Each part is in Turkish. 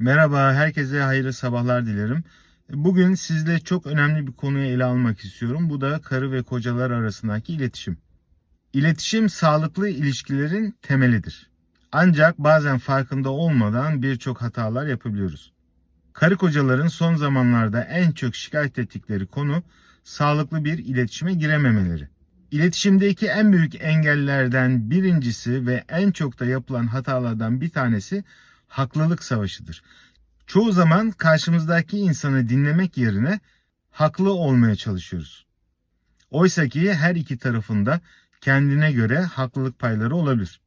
Merhaba, herkese hayırlı sabahlar dilerim. Bugün sizle çok önemli bir konuyu ele almak istiyorum. Bu da karı ve kocalar arasındaki iletişim. İletişim sağlıklı ilişkilerin temelidir. Ancak bazen farkında olmadan birçok hatalar yapabiliyoruz. Karı kocaların son zamanlarda en çok şikayet ettikleri konu sağlıklı bir iletişime girememeleri. İletişimdeki en büyük engellerden birincisi ve en çok da yapılan hatalardan bir tanesi haklılık savaşıdır. Çoğu zaman karşımızdaki insanı dinlemek yerine haklı olmaya çalışıyoruz. Oysa ki her iki tarafında kendine göre haklılık payları olabilir.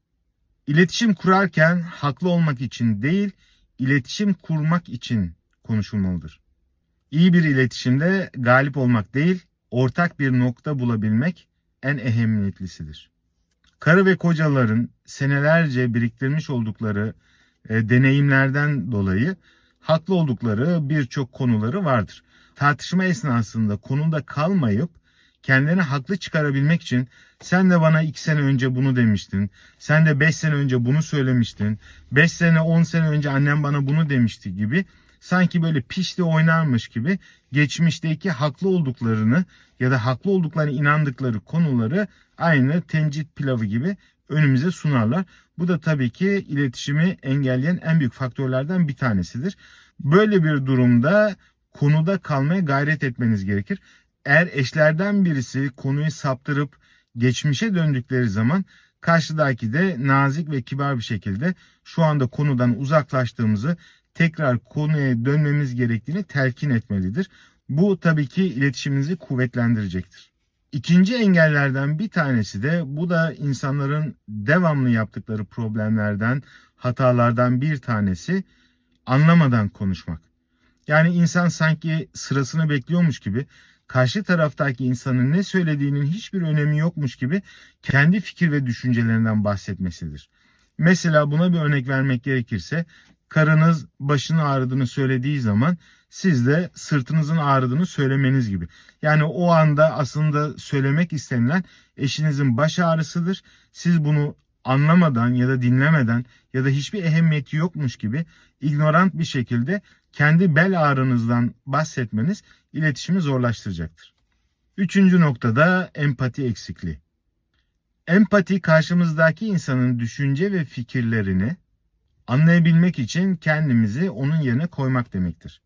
İletişim kurarken haklı olmak için değil, iletişim kurmak için konuşulmalıdır. İyi bir iletişimde galip olmak değil, ortak bir nokta bulabilmek en ehemmiyetlisidir. Karı ve kocaların senelerce biriktirmiş oldukları e, deneyimlerden dolayı haklı oldukları birçok konuları vardır. Tartışma esnasında konuda kalmayıp kendini haklı çıkarabilmek için sen de bana 2 sene önce bunu demiştin. Sen de 5 sene önce bunu söylemiştin. 5 sene 10 sene önce annem bana bunu demişti gibi sanki böyle pişti oynarmış gibi geçmişteki haklı olduklarını ya da haklı olduklarına inandıkları konuları aynı tencit pilavı gibi önümüze sunarlar. Bu da tabii ki iletişimi engelleyen en büyük faktörlerden bir tanesidir. Böyle bir durumda konuda kalmaya gayret etmeniz gerekir. Eğer eşlerden birisi konuyu saptırıp geçmişe döndükleri zaman karşıdaki de nazik ve kibar bir şekilde şu anda konudan uzaklaştığımızı tekrar konuya dönmemiz gerektiğini telkin etmelidir. Bu tabii ki iletişimimizi kuvvetlendirecektir. İkinci engellerden bir tanesi de bu da insanların devamlı yaptıkları problemlerden, hatalardan bir tanesi anlamadan konuşmak. Yani insan sanki sırasını bekliyormuş gibi karşı taraftaki insanın ne söylediğinin hiçbir önemi yokmuş gibi kendi fikir ve düşüncelerinden bahsetmesidir. Mesela buna bir örnek vermek gerekirse karınız başını ağrıdığını söylediği zaman siz de sırtınızın ağrıdığını söylemeniz gibi. Yani o anda aslında söylemek istenilen eşinizin baş ağrısıdır. Siz bunu anlamadan ya da dinlemeden ya da hiçbir ehemmiyeti yokmuş gibi ignorant bir şekilde kendi bel ağrınızdan bahsetmeniz iletişimi zorlaştıracaktır. Üçüncü noktada empati eksikliği. Empati karşımızdaki insanın düşünce ve fikirlerini anlayabilmek için kendimizi onun yerine koymak demektir.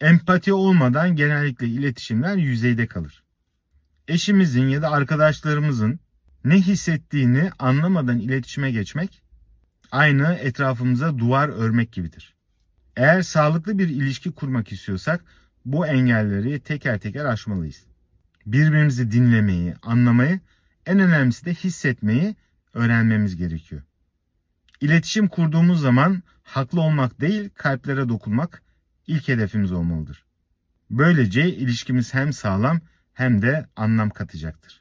Empati olmadan genellikle iletişimler yüzeyde kalır. Eşimizin ya da arkadaşlarımızın ne hissettiğini anlamadan iletişime geçmek aynı etrafımıza duvar örmek gibidir. Eğer sağlıklı bir ilişki kurmak istiyorsak bu engelleri teker teker aşmalıyız. Birbirimizi dinlemeyi, anlamayı, en önemlisi de hissetmeyi öğrenmemiz gerekiyor. İletişim kurduğumuz zaman haklı olmak değil, kalplere dokunmak ilk hedefimiz olmalıdır. Böylece ilişkimiz hem sağlam hem de anlam katacaktır.